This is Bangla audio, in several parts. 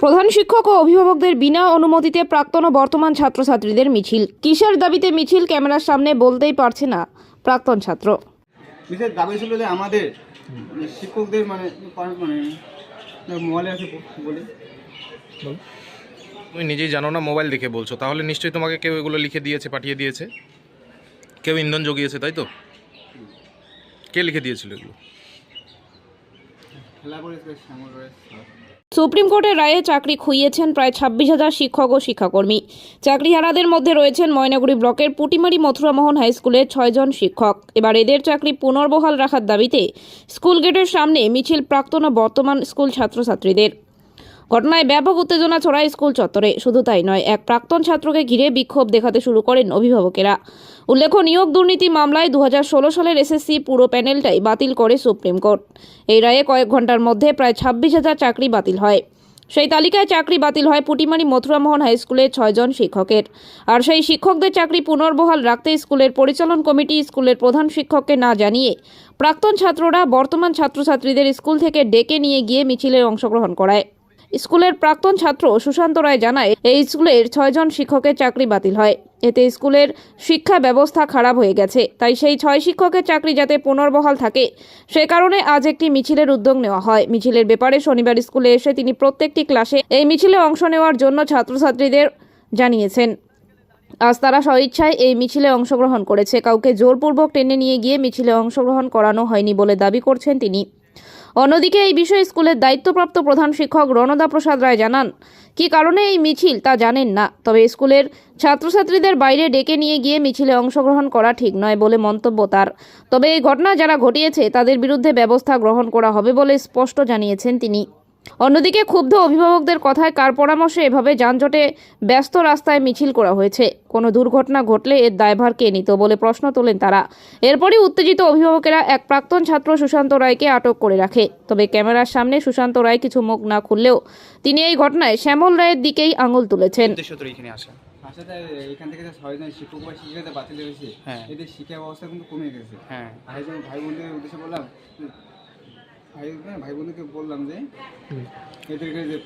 প্রধান শিক্ষক ও অভিভাবকদের বিনা অনুমতিতে প্রাক্তন ও বর্তমান ছাত্রছাত্রীদের মিছিল। কিসের দাবিতে মিছিল? ক্যামেরার সামনে বলতেই পারছে না প্রাক্তন ছাত্র। বিশেষ দাবি ছিল যে আমাদের শিক্ষকদের মানে মানে মোবাইলে আছে বলে। তুমি নিজেই জানো না মোবাইল দেখে বলছো। তাহলে নিশ্চয়ই তোমাকে কেউ এগুলো লিখে দিয়েছে পাঠিয়ে দিয়েছে? কেউ ইন্ধন জগিয়েছে তাই তো? কে লিখে দিয়েছিল এগুলো? খেলা করেছে শ্যামল রায় স্যার। সুপ্রিম কোর্টের রায়ে চাকরি খুইয়েছেন প্রায় ছাব্বিশ হাজার শিক্ষক ও শিক্ষাকর্মী। চাকরিহারাদের মধ্যে রয়েছেন ময়নাগুড়ি ব্লকের পুটিমারি মথুরামোহন হাই স্কুলের ছয়জন শিক্ষক। এবার এদের চাকরি পুনর্বহাল রাখার দাবিতে স্কুল গেটের সামনে মিছিল প্রাক্তন ও বর্তমান স্কুল ছাত্রছাত্রীদের। ঘটনায় ব্যাপক উত্তেজনা ছড়ায় স্কুল চত্বরে। শুধু তাই নয়, এক প্রাক্তন ছাত্রকে ঘিরে বিক্ষোভ দেখাতে শুরু করেন অভিভাবকেরা। উল্লেখ্য, নিয়োগ দুর্নীতি মামলায় দু হাজার ষোলো সালের এসএসসি পুরো প্যানেলটাই বাতিল করে সুপ্রিম কোর্ট। এই রায়ে কয়েক ঘণ্টার মধ্যে প্রায় ছাব্বিশ হাজার চাকরি বাতিল হয়। সেই তালিকায় চাকরি বাতিল হয় পুটিমারি মথুরামোহন হাই স্কুলের ছয়জন শিক্ষকের। আর সেই শিক্ষকদের চাকরি পুনর্বহাল রাখতে স্কুলের পরিচালন কমিটি স্কুলের প্রধান শিক্ষককে না জানিয়ে প্রাক্তন ছাত্ররা বর্তমান ছাত্রছাত্রীদের স্কুল থেকে ডেকে নিয়ে গিয়ে মিছিলে অংশগ্রহণ করায়। স্কুলের প্রাক্তন ছাত্র সুশান্ত রায় জানায়, এই স্কুলের ছয়জন শিক্ষকের চাকরি বাতিল হয়। এতে স্কুলের শিক্ষা ব্যবস্থা খারাপ হয়ে গেছে। তাই সেই ছয় শিক্ষকের চাকরি যাতে পুনর্বহাল থাকে, সে কারণে আজ একটি মিছিলের উদ্যোগ নেওয়া হয়। মিছিলের ব্যাপারে শনিবার স্কুলে এসে তিনি প্রত্যেকটি ক্লাসে এই মিছিলে অংশ নেওয়ার জন্য ছাত্রছাত্রীদের জানিয়েছেন। আজ তারা স্বইচ্ছায় এই মিছিলে অংশগ্রহণ করেছে। কাউকে জোরপূর্বক টেনে নিয়ে গিয়ে মিছিলে অংশগ্রহণ করানো হয়নি বলে দাবি করছেন তিনি। অন্যদিকে এই বিষয়ে স্কুলের দায়িত্বপ্রাপ্ত প্রধান শিক্ষক রণদা প্রসাদ রায় জানান, কি কারণে এই মিছিল তা জানেন না, তবে স্কুলের ছাত্রছাত্রীদের বাইরে ডেকে নিয়ে গিয়ে মিছিলে অংশগ্রহণ করা ঠিক নয় বলে মন্তব্য তার। তবে এই ঘটনা যারা ঘটিয়েছে, তাদের বিরুদ্ধে ব্যবস্থা গ্রহণ করা হবে বলে স্পষ্ট জানিয়েছেন তিনি। অন্যদিকে ক্ষুব্ধ অভিভাবকদের কথায় কার পরামর্শে এভাবে যানজটে ব্যস্ত রাস্তায় মিছিল করা হয়েছে? কোনো দুর্ঘটনা ঘটলে এর দায়ভার কে নিত বলে প্রশ্ন তোলেন তারা। এরপরই উত্তেজিত অভিভাবকেরা এক প্রাক্তন ছাত্র সুশান্ত রায়কে আটক করে রাখে। তবে ক্যামেরার সামনে সুশান্ত রায় কিছু মুখ না খুললেও তিনি এই ঘটনায় শ্যামল রায়ের দিকেই আঙুল তুলেছেন। এখানে থেকে যে ছয়জন শিক্ষক বা শিক্ষিকা বাতিল হয়েছে হ্যাঁ। এদের শিক্ষা ব্যবস্থা কিন্তু কমে গেছে। হ্যাঁ। ভাই বোনদের উদ্দেশ্যে বললাম ভাই হ্যাঁ, ভাই বোনদেরকে বললাম যে এদেরকে যে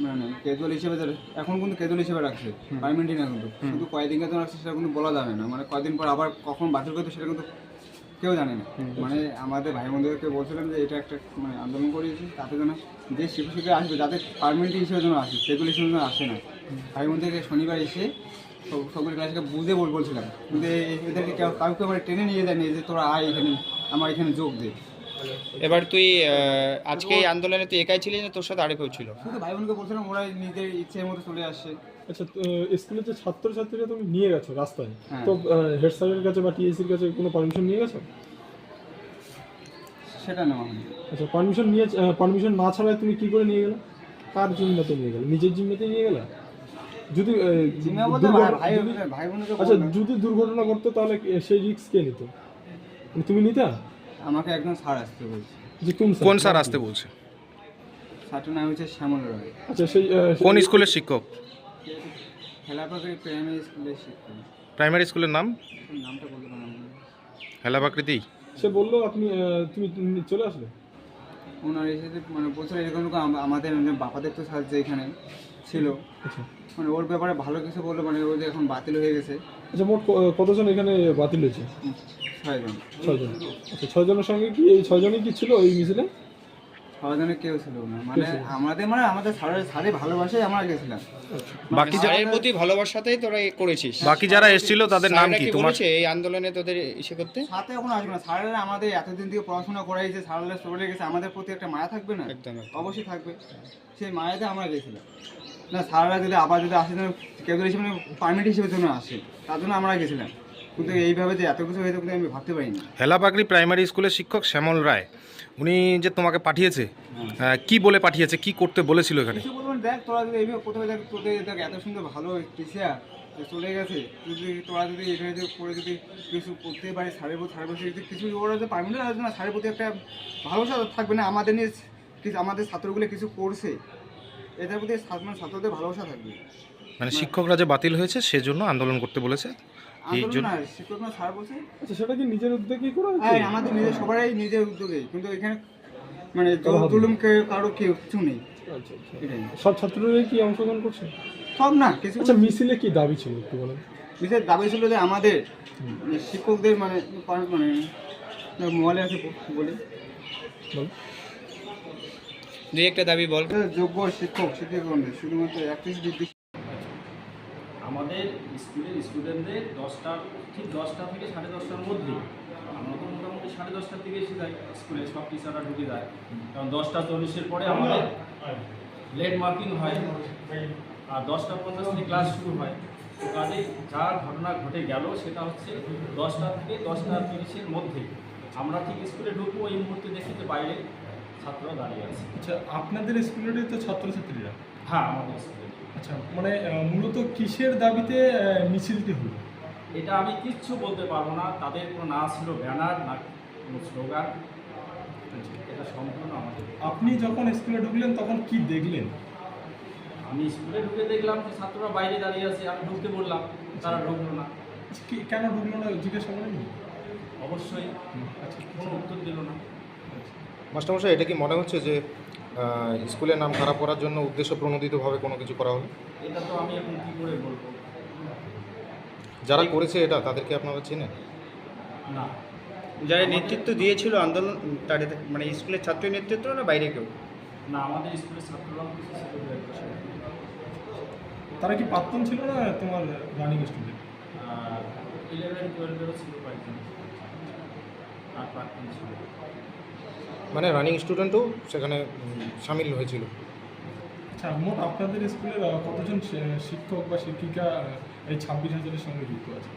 মানে ক্যাজুয়াল হিসেবে এখন কিন্তু ক্যাজুয়াল হিসেবে রাখছে পারমানেন্টই না কিন্তু। শুধু কয়দিনকে তো রাখছে সেটা কিন্তু বলা যাবে না। মানে কয়দিন পর আবার কখন বাতিল করতে সেটা কিন্তু কেউ জানে না। মানে আমাদের ভাই বোনদেরকে বলছিলাম যে এটা একটা মানে আন্দোলন করিয়েছি তাতে যেন যে শিক্ষক আসবে যাতে পারমানেন্ট হিসেবে যেন আসে ক্যাজুয়াল হিসেবে যেন আসে না। ভাই বোনদেরকে শনিবার এসে সব- সকলের কাছে বুঝে বল বলছিলাম। কিন্তু এদেরকে কেউ কাউকে আবার টেনে নিয়ে যায়নি যে তোরা আয় এখানে আমার এখানে যোগ দে। এবার তুই আজকে এই আন্দোলনে তুই একাই ছিলি না তোর সাথে আরও কেউ ছিল? শুধু ভাই বোনকে বলছিলাম ওরা নিজের ইচ্ছের মতো চলে আসছে আচ্ছা স্কুলের যে ছাত্রছাত্রীরা তুমি নিয়ে গেছো রাস্তায় হ্যাঁ। তো হেড স্যারের কাছে বা টিএসির কাছে কোনো পারমিশন নিয়ে গেছো? সেটা হয়নি। আচ্ছা পারমিশন নিয়ে পারমিশন না ছাড়াই তুমি কি করে নিয়ে গেলে? কার জিম্মাতে নিয়ে গেলে? নিজের জিম্মাতে নিয়ে গেলে? যদি আচ্ছা যদি দুর্ঘটনা ঘটতো তাহলে সেই রিস্ক কে নিত? মানে তুমি নিতে? আমাকে একদম স্যার আসতে বলছে। যে কোন কোন স্যার আসতে বলছে? স্যারটার নাম হচ্ছে শ্যামল রায়। আচ্ছা সেই আহ, কোন স্কুলের শিক্ষক? হেলাপাকড়ি প্রাইমারি স্কুলের শিক্ষক। প্রাইমারি স্কুলের নাম? নামটা বলতে পারলাম না। হেলাবাকৃতি সে বলল আপনি আহ, তুমি তুমি চলে আসলে? ওনার এসে যে মানে বলছিল এরকম এরকম আম- আমাদের মানে বাপাদের তো সাহায্য এখানে ছিল। আচ্ছা। মানে ওর ব্যাপারে ভালো কিছু বলল মানে ও যে এখন বাতিল হয়ে গেছে। আচ্ছা মোট ক- কতজন এখানে বাতিল হয়েছে? ছয়জন। আচ্ছা ছয়জনের সঙ্গে কি এই ছয়জনই কি ছিল এই মিছিলে? ছয়জনের কেউ ছিল না। মানে আমাদের মানে আমাদের স্যারের স্যারে ভালোবাসায় আমরা গেছিলাম। বাকি যা- স্যারের প্রতি ভালোবাসাতেই তোরা এ করেছিস। বাকি যারা এসেছিল তাদের নাম কি তোমার? এই আন্দোলনে তোদের ইসে করতে? সাথে এখন আসবে না। স্যারেরা আমাদের এতদিন থেকে পড়াশোনা করাইছে স্যারেরা চলে গেছে আমাদের প্রতি একটা মায়া থাকবে না? একদম। অবশ্যই থাকবে। সেই মায়াতে আমরা গেছিলাম। না স্যাররা যদি আবার যদি আসে কেবল হিসেবে পারমিট হিসেবে যেন আসে তার জন্য আমরা গেছিলাম। কিন্তু এইভাবে যে এত কিছু হয়েছে কিন্তু আমি ভাবতে পারিনি। হেলাবাকরি প্রাইমারি স্কুলের শিক্ষক শ্যামল রায় উনি যে তোমাকে পাঠিয়েছে কি বলে পাঠিয়েছে কি করতে বলেছিল এখানে? কিছু বলবেন? দেখ তোরা যদি এইভাবে প্রথমে দেখ তোদের দেখ এত সুন্দর ভালো টিচার চলে গেছে যদি তোরা যদি এখানে করে যদি কিছু করতে পারে সারের প্রতি সারের প্রতি যদি কিছু ওরা যদি আসবে না সারের প্রতি একটা ভালোবাসা থাকবে না আমাদের নিয়ে আমাদের ছাত্রগুলো কিছু করছে। এটার প্রতি মানে ছাত্রদের ভালোবাসা থাকবে। মানে শিক্ষকরা যে বাতিল হয়েছে সেজন্য আন্দোলন করতে বলেছে। এই জন্য শিক্ষক না স্যার বলছে আচ্ছা সেটা কি নিজের উদ্যোগেই করা হয়েছে হ্যাঁ আমাদের নিজের সবারই নিজের উদ্যোগে। কিন্তু এখানে মানে জুলুম কারও কেউ কিছু নেই। আচ্ছা আচ্ছা। সব ছাত্ররাই কি অংশগ্রহণ করছে? সব না কিছু আচ্ছা মিছিলে কি দাবি ছিল একটু বলেন? বিশেষ দাবি ছিল যে আমাদের শিক্ষকদের মানে মানে মোবাইলে আছে বলি। দুই একটা দাবি বল। যোগ্য শিক্ষক শিক্ষকগণদের শুধুমাত্র একত্রিশ ডিগ্রি আমাদের স্কুলের স্টুডেন্টদের দশটা ঠিক দশটা থেকে সাড়ে দশটার মধ্যে আমরা তো মোটামুটি সাড়ে দশটার দিকে এসে যাই স্কুলে সব টিচাররা ঢুকে যায়। কারণ দশটা চল্লিশের পরে আমাদের লেট মার্কিং হয় আর দশটা পঞ্চাশ থেকে ক্লাস শুরু হয়। তো কাজে যা ঘটনা ঘটে গেল সেটা হচ্ছে দশটা থেকে দশটা তিরিশের মধ্যে। আমরা ঠিক স্কুলে ঢুকবো এই মুহূর্তে দেখি যে বাইরে ছাত্ররা দাঁড়িয়ে আছে। আচ্ছা আপনাদের স্কুলেরই তো ছাত্রছাত্রীরা? হ্যাঁ আমাদের স্কুলে আচ্ছা মানে মূলত কিসের দাবিতে মিছিলটি হলো? এটা আমি কিচ্ছু বলতে পারব না। তাদের কোনো না ছিল ব্যানার না কোনো স্লোগান। এটা সম্পূর্ণ আমাদের। আপনি যখন স্কুলে ঢুকলেন তখন কি দেখলেন? আমি স্কুলে ঢুকে দেখলাম যে ছাত্ররা বাইরে দাঁড়িয়ে আছে আমি ঢুকতে বললাম তারা ঢুকলো না। আচ্ছা, কি- কেন ঢুকলো না জিজ্ঞাসা করেননি? অবশ্যই। আচ্ছা। কোনো উত্তর দিল না। মাস্টারমশাই এটা কি মনে হচ্ছে যে স্কুলের নাম খারাপ করার জন্য উদ্দেশ্য প্রণোদিতভাবে কোনো কিছু করা হলো? এটা তো আমি এখন কী করে বলব? যারা করেছে এটা তাদেরকে আপনারা চেনেন? না। যারা নেতৃত্ব দিয়েছিল আন্দোলন তাদের মানে স্কুলের ছাত্র নেতৃত্ব না বাইরে কেউ? না আমাদের স্কুলের। তারা কি প্রাক্তন ছিল না তোমার রানিং স্টুডেন্ট ইলেভেন টুয়েলভেরও ছিল কয়েকজন। আর প্রাক্তন ছিল মানে রানিং স্টুডেন্টও সেখানে সামিল হয়েছিল। আচ্ছা মোট আপনাদের স্কুলের কতজন শিক্ষক বা শিক্ষিকা এই ছাব্বিশ হাজারের সঙ্গে যুক্ত আছে?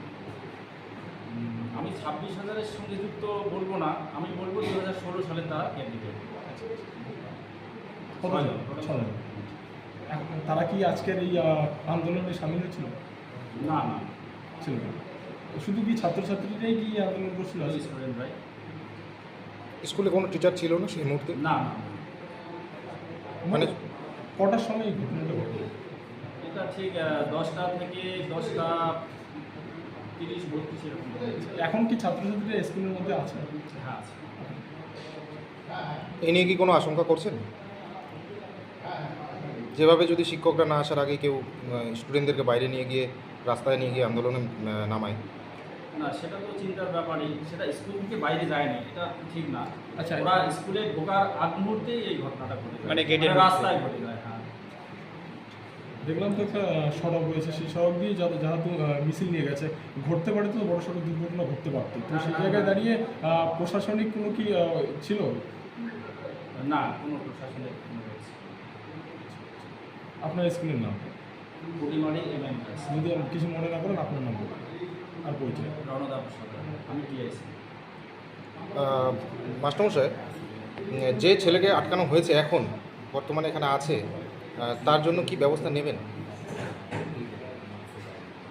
আমি ছাব্বিশ হাজারের সঙ্গে যুক্ত বলব না। আমি বলব দু হাজার ষোলো সালে তারা ক্যান্ডিডেট। ছজন এখন তারা কি আজকের এই আন্দোলনে সামিল হয়েছিল? না না। ছিল না। শুধু কি ছাত্রছাত্রীরাই কি আন্দোলন করছিল? স্কুলে কোনো টিচার ছিল না সেই মুহূর্তে? না না। মানে কটার সময় এই ঘটনাটা ঘটলো? এটা ঠিক দশটা থেকে দশটা তিরিশ বত্রিশ এরকম। এখন কি ছাত্রছাত্রীরা স্কুলের মধ্যে আছে? হ্যাঁ আছে। এ নিয়ে কি কোনো আশঙ্কা করছেন? যেভাবে যদি শিক্ষকরা না আসার আগে কেউ স্টুডেন্টদেরকে বাইরে নিয়ে গিয়ে রাস্তায় নিয়ে গিয়ে আন্দোলনে নামায় না সেটা তো চিন্তার ব্যাপারই। সেটা স্কুল থেকে বাইরে যায়নি এটা ঠিক না। আচ্ছা। ওরা স্কুলে ঢোকার আগ মুহূর্তেই এই ঘটনাটা ঘটে যায়। মানে গেটের মানে রাস্তায় ঘটে যায় হ্যাঁ। দেখলাম তো একটা সড়ক রয়েছে সেই সড়ক দিয়ে যা- যারা তো মিছিল নিয়ে গেছে ঘটতে পারে তো বড় সড়ক দুর্ঘটনা ঘটতে পারতো। তো সেই জায়গায় দাঁড়িয়ে প্রশাসনিক কোনো কি ছিল? না কোনো প্রশাসনিক আপনার স্কুলের নাম? যদি কিছু মনে না করেন আপনার নাম বলুন। আর পরিচয় রণদা আমি টিআইসি। মাস্টারমশাই যে ছেলেকে আটকানো হয়েছে এখন বর্তমানে এখানে আছে তার জন্য কি ব্যবস্থা নেবেন?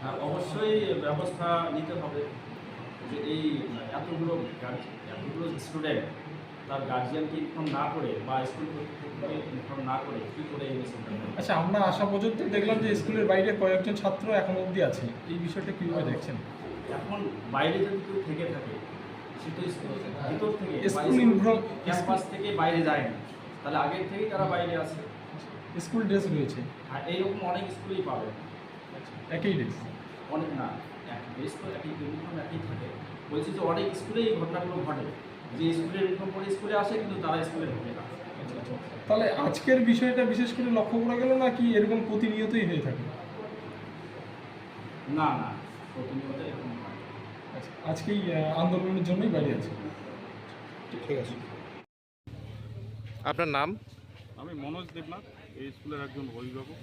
হ্যাঁ অবশ্যই ব্যবস্থা নিতে হবে। যে এই এতগুলো এতগুলো স্টুডেন্ট তার গার্জিয়ানকে ইনফর্ম না করে বা স্কুল কর্তৃপক্ষকে ইনফর্ম না করে কী করে এই আচ্ছা আমরা আসা পর্যন্ত দেখলাম যে স্কুলের বাইরে কয়েকজন ছাত্র এখন অবধি আছে। এই বিষয়টা কীভাবে দেখছেন? এখন বাইরে যদি কেউ থেকে থাকে সে তো ভিতর থেকে ক্যাম্পাস থেকে বাইরে যায়নি তাহলে আগের থেকেই তারা বাইরে আছে। স্কুল ড্রেস রয়েছে। আর এইরকম অনেক স্কুলেই পাবে। একই ড্রেস? অনেক না এক বেশ তো একই ইউনিফর্ম একই থাকে। বলছি যে অনেক স্কুলে এই ঘটনাগুলো ঘটে। যে স্কুলের ইউনিফর্ম পরে স্কুলে আসে কিন্তু তারা স্কুলে ঢোকে না। তাহলে আজকের বিষয়টা বিশেষ করে লক্ষ্য করা গেল না কি এরকম প্রতিনিয়তই হয়ে থাকে? না না প্রতিনিয়ত এরকম আচ্ছা, আজকেই আন্দোলনের জন্যই বাইরে আছি। ঠিক আছে। আপনার নাম? আমি মনোজ দেবনাথ এই স্কুলের একজন অভিভাবক।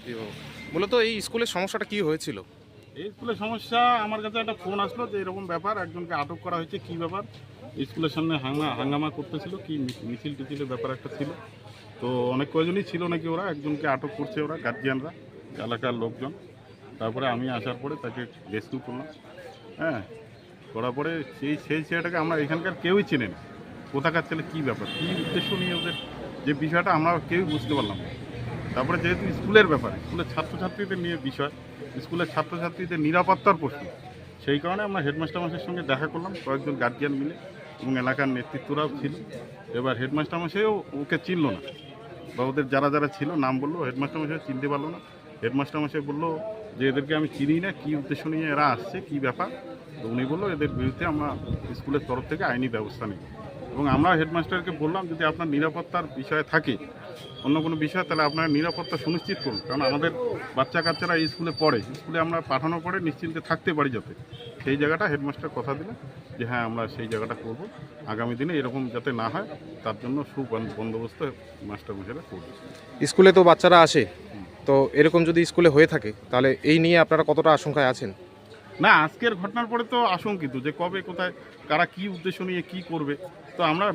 অভিভাবক মূলত এই স্কুলের সমস্যাটা কি হয়েছিল? এই স্কুলের সমস্যা আমার কাছে একটা ফোন আসলো যে এরকম ব্যাপার একজনকে আটক করা হয়েছে কি ব্যাপার? স্কুলের সামনে হাঙ্গা হাঙ্গামা করতেছিল কি মিছিল টিছিলের ব্যাপার একটা ছিল। তো অনেক কয়জনই ছিল নাকি ওরা একজনকে আটক করছে ওরা গার্জিয়ানরা এলাকার লোকজন। তারপরে আমি আসার পরে তাকে রেস্কিউ করলাম। হ্যাঁ করার পরে সেই সেই ছেলেটাকে আমরা এখানকার কেউই চেনে না। কোথাকার ছেলে, কী ব্যাপার? কী উদ্দেশ্য নিয়ে ওদের? যে বিষয়টা আমরা কেউই বুঝতে পারলাম না। তারপরে যেহেতু স্কুলের ব্যাপার, স্কুলের ছাত্রছাত্রীদের নিয়ে বিষয়, স্কুলের ছাত্রছাত্রীদের নিরাপত্তার প্রশ্ন, সেই কারণে আমরা হেডমাস্টার মাসের সঙ্গে দেখা করলাম, কয়েকজন গার্জিয়ান মিলে, এবং এলাকার নেতৃত্বরাও ছিল। এবার হেডমাস্টার মাসেও ওকে চিনল না, বা ওদের যারা যারা ছিল, নাম বলল, হেডমাস্টার চিনতে পারল না। হেডমাস্টার মশাই বলল যে এদেরকে আমি চিনি না, কী উদ্দেশ্য নিয়ে এরা আসছে, কী ব্যাপার? তো উনি বলল এদের বিরুদ্ধে আমরা স্কুলের তরফ থেকে আইনি ব্যবস্থা নিই এবং আমরা হেডমাস্টারকে বললাম, যদি আপনার নিরাপত্তার বিষয় থাকে, অন্য কোনো বিষয়, তাহলে আপনারা নিরাপত্তা সুনিশ্চিত করুন। কারণ আমাদের বাচ্চা কাচ্চারা এই স্কুলে পড়ে, স্কুলে আমরা পাঠানোর পরে নিশ্চিন্তে থাকতে পারি যাতে। সেই জায়গাটা হেডমাস্টার কথা দিলেন যে হ্যাঁ আমরা সেই জায়গাটা করব। আগামী দিনে এরকম যাতে না হয়, তার জন্য সুবন্দোবস্ত মাস্টার মশাইরা করবে স্কুলে তো বাচ্চারা আসে। তো এরকম যদি স্কুলে হয়ে থাকে, তাহলে এই নিয়ে আপনারা কতটা আশঙ্কায় আছেন? না, আজকের ঘটনার পরে তো আশঙ্কিত যে কবে, কোথায়, কারা কি উদ্দেশ্য নিয়ে কি করবে? তো আমরা